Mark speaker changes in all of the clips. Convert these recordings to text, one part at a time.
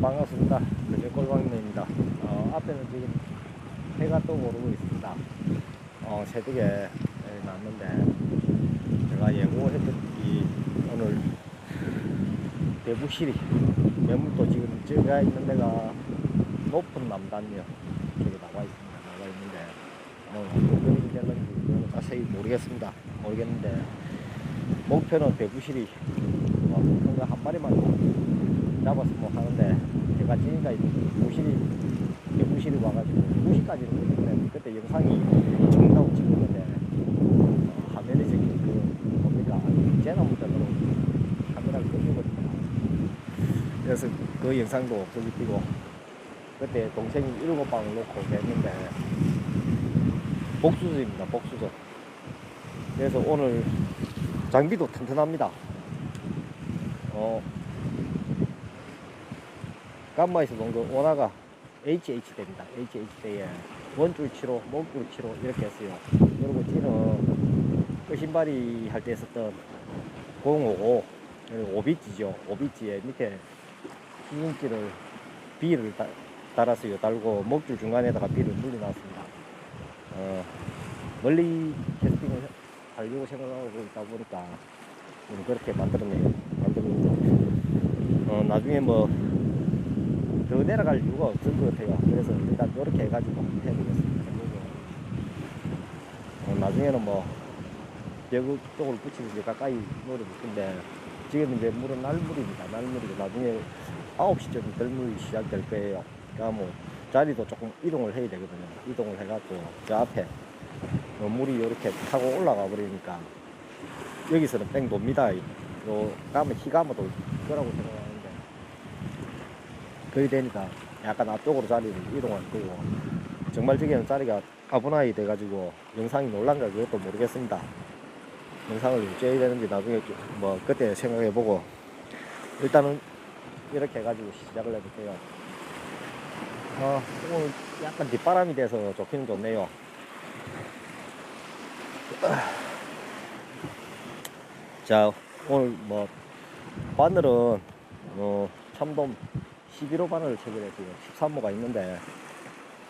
Speaker 1: 반갑습니다. 그제 꼴방입니다. 어, 앞에는 지금 해가 또 오르고 있습니다. 어, 새벽에 났는데 제가 예고했듯이 오늘 대부시리 매물도 지금 제가 있는 데가 높은 남단이요. 저기 나와 있습니다. 나와 있는데 뭐 어떤 저는 자세히 모르겠습니다. 모르겠는데 목표는 대부시리 뭐, 큰거 한 마리만 뭐 하는데 제가 지금까지 부실이 부실이 와가지고 무시까지는 못했는데 그때 영상이 정다고 찍었는데 어, 화면에 저기 그 뭡니까? 제나무전으로 카메라를 끄집어버렸다 그래서 그 영상도 없어지 뛰고 그때 동생이 일곱 방을 놓고 냈는데 복수전입니다 복수전 그래서 오늘 장비도 튼튼합니다. 어 감마에서 놓은 거 오나가 HH대입니다. HH대에 원줄 치로, 목줄 치로 이렇게 했어요. 그리고 찌는 끝신발이 할 때 썼던 055 그리고 오비지죠. 오비지에 밑에 수중지를 비를 다, 달았어요. 달고 목줄 중간에다가 비를 물려놨습니다. 어, 멀리 캐스팅을 하려고 생각하고 있다 보니까 좀 그렇게 만들었네요. 만들었는데 어, 나중에 뭐 더 내려갈 이유가 없을 것 같아요. 그래서 일단 이렇게 해가지고 해보겠습니다. 어, 나중에는 뭐벽 쪽으로 붙이는데 가까이 물을 붙는데 지금 이제 물은 날물입니다. 날물이고 나중에 9시쯤 들물이 시작될 거예요. 그러니까 뭐 자리도 조금 이동을 해야 되거든요. 이동을 해갖고 저 앞에 어, 물이 이렇게 타고 올라가 버리니까 여기서는 뺑 돕니다. 요 가면 희가면 돌 거라고 생각하는데 거의 되니까 약간 앞쪽으로 자리를 이동할 거고 정말 저기는 자리가 아분하이 돼가지고 영상이 놀란가 그것도 모르겠습니다. 영상을 어째야 되는지 나중에 좀뭐 그때 생각해보고 일단은 이렇게 해가지고 시작을 해볼게요. 어, 오늘 약간 뒷바람이 돼서 좋기는 좋네요. 자, 오늘 뭐 바늘은 어, 참돔 11호 바늘을 체결했어요. 13호가 있는데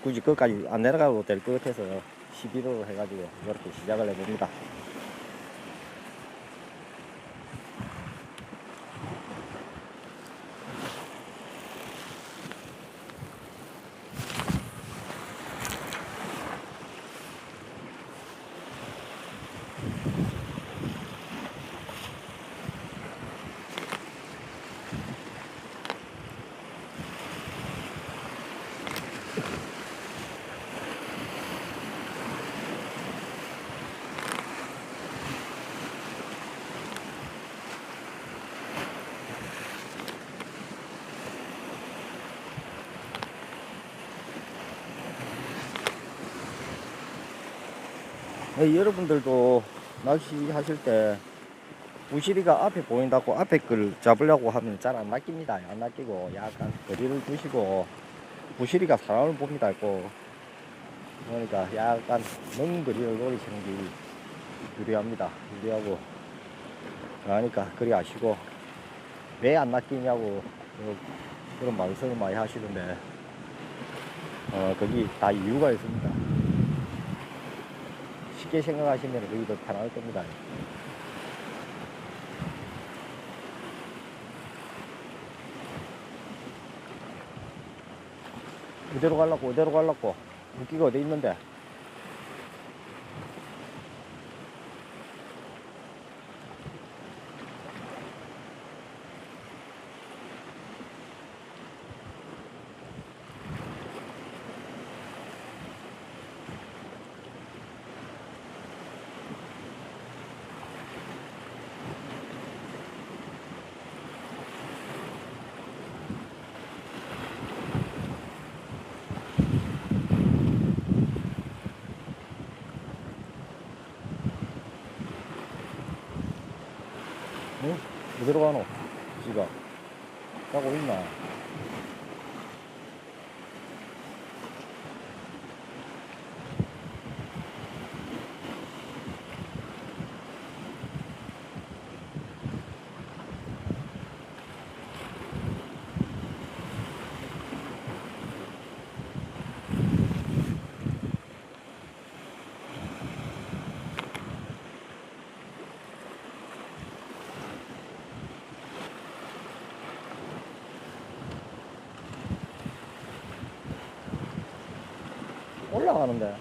Speaker 1: 굳이 끝까지 안 내려가도 될 것 같아서 11호로 해가지고 이렇게 시작을 해봅니다. 네, 여러분들도 낚시 하실 때 부시리가 앞에 보인다고 앞에 걸 잡으려고 하면 잘 안 낚입니다. 안 낚이고 약간 거리를 두시고 부시리가 사람을 봅니다. 꼭 그러니까 약간 먼 거리를 노리시는 게 유리합니다. 유리하고 그러니까 그리 아시고 왜 안 낚이냐고 어, 그런 말씀을 많이 하시는데 어, 거기 다 이유가 있습니다. 쉽게 생각하시면 그게 더 편할 겁니다. 어디로 갈라고, 어디로 갈라고. 물기가 어디 있는데? 응? 어디로 가노? 지가. 가고 있나? 올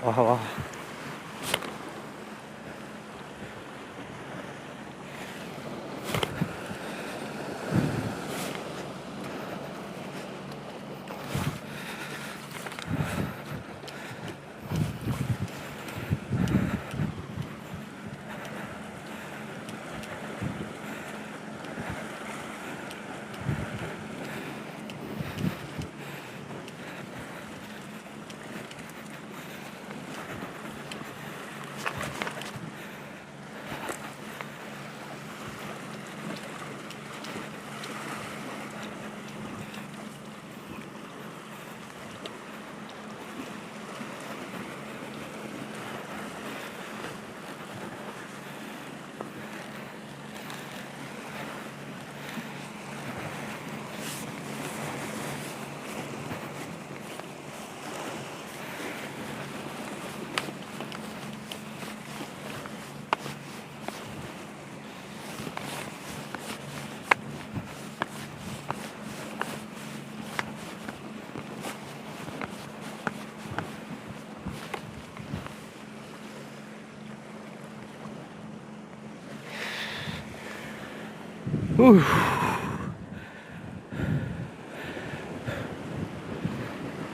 Speaker 1: 와, 와.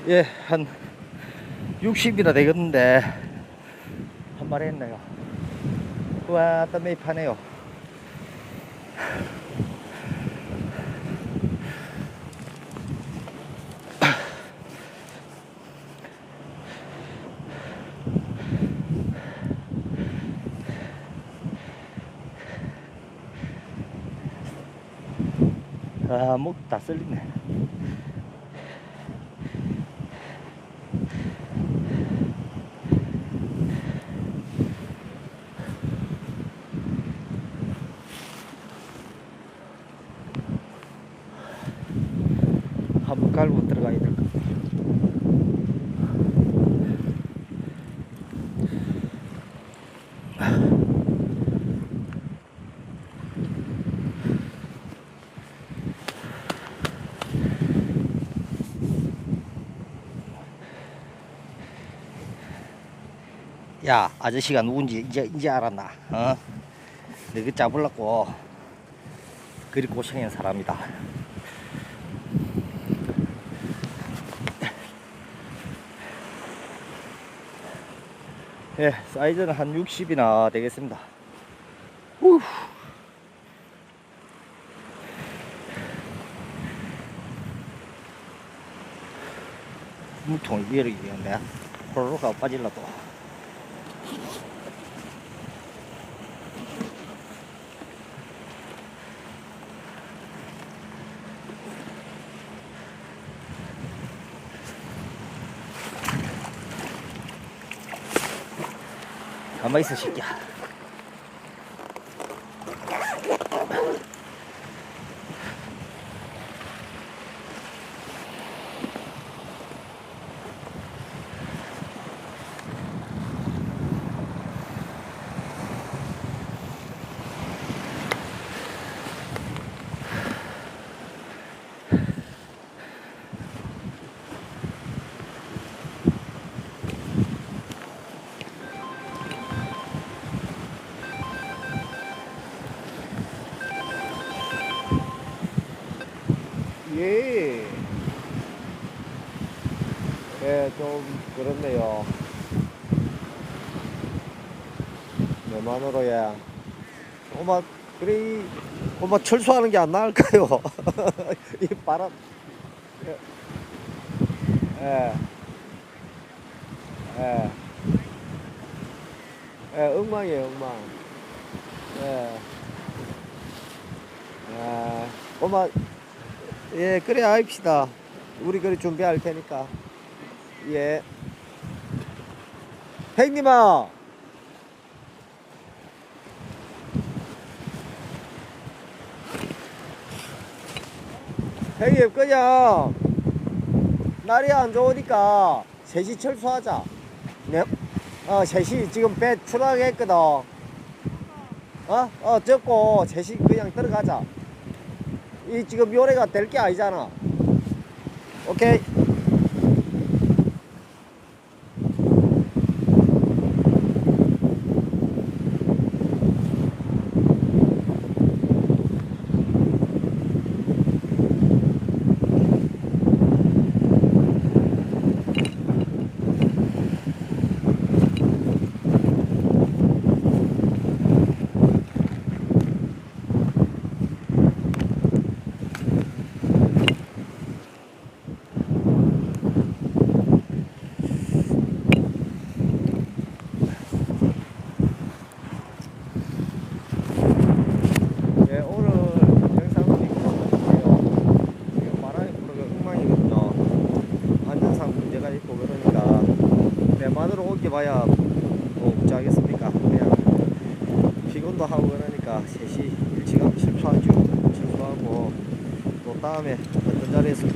Speaker 1: 예, 한 60이나 되겠는데 한 마리 했네요. 와, 또 매입하네요. 아, 목다 쓸리네. 한번 갈고 들어가야 될 것 같아요. 야, 아저씨가 누군지 이제, 이제 알았나? 어? 너그 잡으려고 그리 고생한 사람이다. 예, 사이즈는 한 60이나 되겠습니다. 후. 물통이 위로 이겼네. 호로로가 빠질라 또. 가만히 있어, 새끼야. 예. 예, 좀 내 만으로 예. 엄마 그래 이 엄마 철수하는 게 안 나을까요? 이 바람. 예. 예. 예. 예, 엉망이에요, 엉망. 예. 아, 엄마 예, 그래 합시다. 우리 그래 준비할 테니까. 예. 형님아. 형님 그냥 날이 안 좋으니까 3시 철수하자. 네. 어, 3시 지금 배 출항했거든. 어? 어, 적고 3시 그냥 들어가자. 이 지금 요래가 될 게 아니잖아. 오케이. 예, 오늘 영상은 이거요. 이거 바람이 불어가 엉망이거든요. 안전상 문제가 있고 그러니까 내 마누로 오기 봐야 뭐 어쩌겠습니까? 그냥 피곤도 하고 그러니까 3시 일찌감치 실수하죠. 실수하고 또 다음에 어떤 자리에서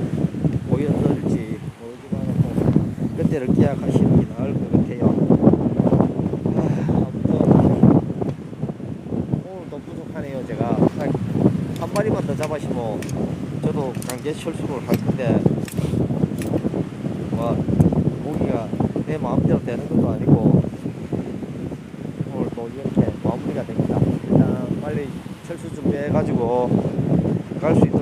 Speaker 1: 보여드릴지 모르지만 또 그때를 기약하시는 게 나을 것 같아요. 아, 아무튼 오늘 더 부족하네요 제가 한, 한 마리만 더 잡으시면 저도 강제 철수를 할와 고기가 내 마음대로 되는 것도 아니고 오늘 또 이렇게 마무리가 됩니다. 일단 빨리 철수 준비해가지고 갈 수 있도